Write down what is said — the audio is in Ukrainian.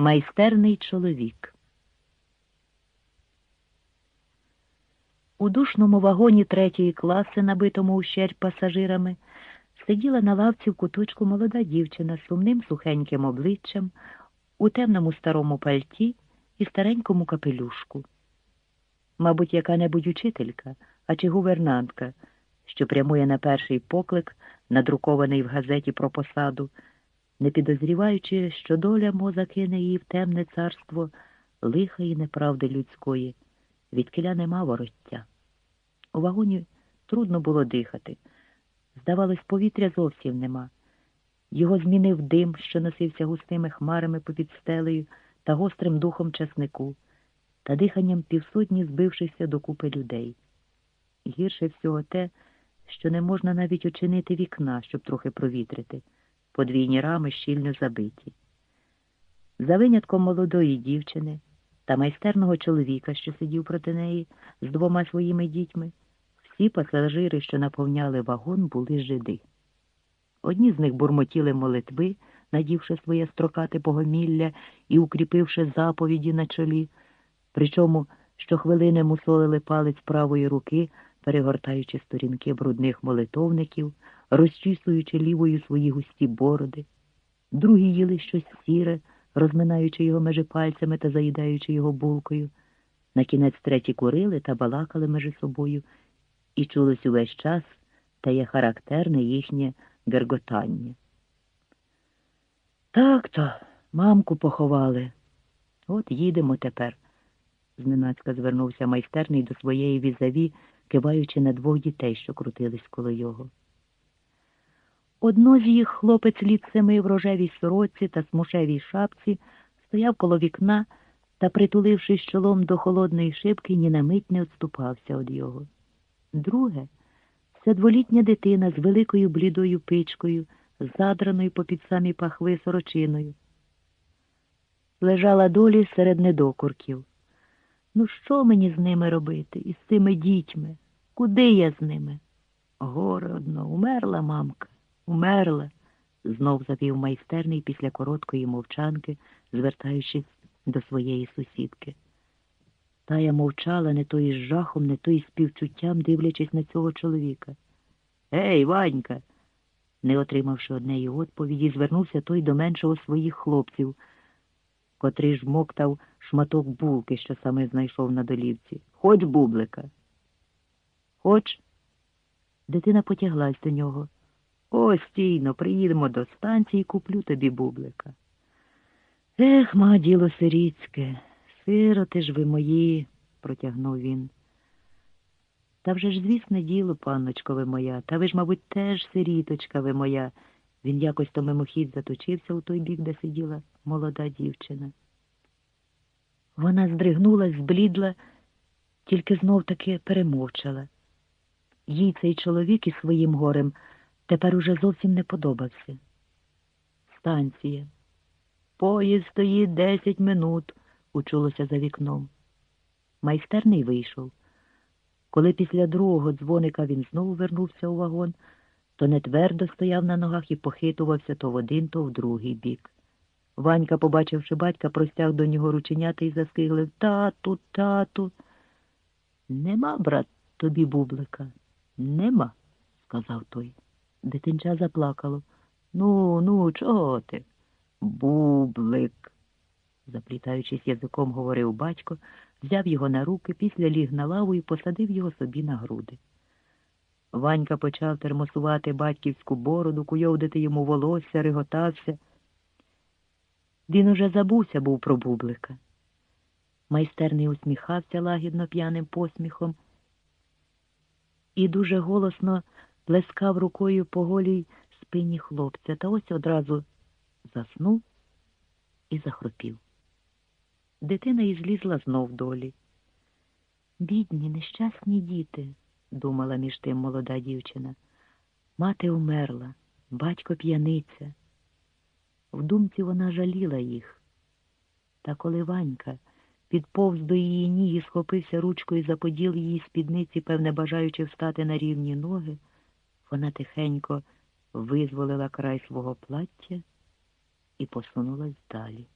Майстерний чоловік. У душному вагоні третьої класи, набитому ущерб пасажирами, сиділа на лавці в куточку молода дівчина з сумним сухеньким обличчям, у темному старому пальті і старенькому капелюшку. Мабуть, яка-небудь учителька, а чи гувернантка, що прямує на перший поклик, надрукований в газеті про посаду, не підозріваючи, що доля моза кине її в темне царство лиха і неправди людської, відкиля нема вороття. У вагоні трудно було дихати. Здавалось, повітря зовсім нема. Його змінив дим, що носився густими хмарами попід стелею та гострим духом часнику, та диханням півсотні збившихся докупи людей. Гірше всього те, що не можна навіть очинити вікна, щоб трохи провітрити подвійні рами щільно забиті. За винятком молодої дівчини та майстерного чоловіка, що сидів проти неї з двома своїми дітьми, всі пасажири, що наповняли вагон, були жиди. Одні з них бурмотіли молитви, надівши своє строкате погомілля і укріпивши заповіді на чолі, причому щохвилини мусолили палець правої руки, перегортаючи сторінки брудних молитовників, розчісуючи лівою свої густі бороди, другі їли щось сіре, розминаючи його межи пальцями та заїдаючи його булкою. На кінець треті курили та балакали межи собою, і чулось увесь час та є характерне їхнє герготання. Так то, мамку поховали. От їдемо тепер, зненацька звернувся майстерний до своєї візаві, киваючи на двох дітей, що крутились коло його. Одно з їх хлопець літ семи в рожевій сороці та смушевій шапці стояв коло вікна та, притулившись чолом до холодної шибки, ні на мить не відступався від його. Друге це дволітня дитина з великою блідою пичкою, задраною попід самі пахви сорочиною. Лежала долі серед недокурків. Ну, що мені з ними робити, із цими дітьми? Куди я з ними? Горе одно, умерла мамка. Умерла, знов завів майстерний після короткої мовчанки, звертаючись до своєї сусідки. Тая мовчала не то із жахом, не то із співчуттям, дивлячись на цього чоловіка. Ей, Ванька. Не отримавши однеї відповіді, звернувся той до меншого своїх хлопців, котрий жмоктав шматок булки, що саме знайшов на долівці. Хоч бублика. Хоч. Дитина потяглась до нього. Ось стійно, приїдемо до станції, куплю тобі бублика. Ех, ма, діло сиріцьке, сироти ж ви мої, протягнув він. Та вже ж, звісне діло, панночко ви моя, та ви ж, мабуть, теж сиріточка ви моя. Він якось то мимохідь заточився у той бік, де сиділа молода дівчина. Вона здригнулась, зблідла, тільки знов таки перемовчала. Їй цей чоловік із своїм горем тепер уже зовсім не подобався. Станція. Поїзд стоїть десять минут, учулося за вікном. Майстерний вийшов. Коли після другого дзвоника він знову вернувся у вагон, то не твердо стояв на ногах і похитувався то в один, то в другий бік. Ванька, побачивши батька, простяг до нього рученята і заскиглив Тату, тату. Нема, брат, тобі бублика? Нема, сказав той. Дитинча заплакало. Ну, ну, чого ти? Бублик, заплітаючись язиком, говорив батько, взяв його на руки, після ліг на лаву і посадив його собі на груди. Ванька почав термосувати батьківську бороду, куйовдити йому волосся, реготався. Він уже забувся був про бублика. Майстерний усміхався лагідно п'яним посміхом і дуже голосно плескав рукою по голій спині хлопця, та ось одразу заснув і захропів. Дитина і злізла знов долі. Бідні, нещасні діти, думала між тим молода дівчина. Мати умерла, батько п'яниця. В думці вона жаліла їх. Та коли Ванька підповз до її ніг і схопився ручкою за поділ її спідниці, певне, бажаючи встати на рівні ноги, вона тихенько визволила край свого плаття і посунулась далі.